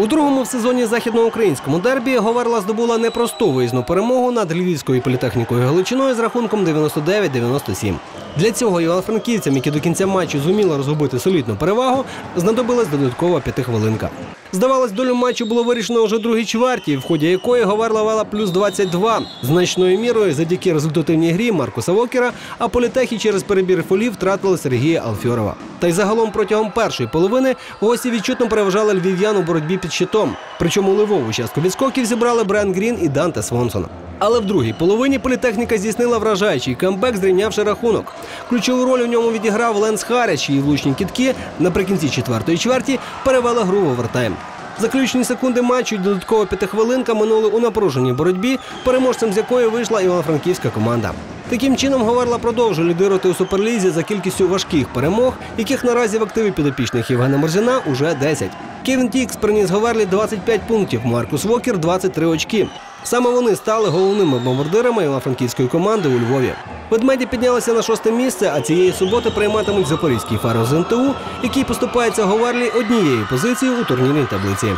У другому в сезоні західноукраїнському дербі Говерла здобула непросту виїзну перемогу над львівською політехнікою Галичиною з рахунком 99-97. Для цього івано-франківцям, які до кінця матчу зуміли розгубити солідну перевагу, знадобилась додаткова п'ятихвилинка. Здавалось, долю матчу було вирішено вже другій чверті, в ході якої Говерла вела плюс 22. Значною мірою завдяки результативній грі Маркуса Вокера, а політехи через перебір фолів втратили Сергія Алфьорова. Та й загалом протягом першої половини гості відчутно переважали львів'ян у боротьбі під щитом. Причому ливову частку відскоків зібрали Брен Грін і Данте Свонсон. Але в другій половині політехніка здійснила вражаючий камбек, зрівнявши рахунок. Ключову роль у ньому відіграв Ленс Харяч, чиї влучні кітки наприкінці четвертої чверті перевели гру в овертайм. Заключні секунди матчу і додаткова п'ятихвилинка минули у напруженій боротьбі, переможцем з якої вийшла івано-франківська команда. Таким чином Говерла продовжує лідирувати у суперлізі за кількістю важких перемог, яких наразі в активі підопічних Євгена Мерзіна уже 10. Кевін Тікс приніс Говерлі 25 пунктів, Маркус Вокер 23 очки. Саме вони стали головними бомбардирами івано-франківської команди у Львові. Ведмеді піднялися на шосте місце, а цієї суботи прийматимуть запорізький фарос з НТУ, який поступається Говерлі однією позицією у турнірній таблиці.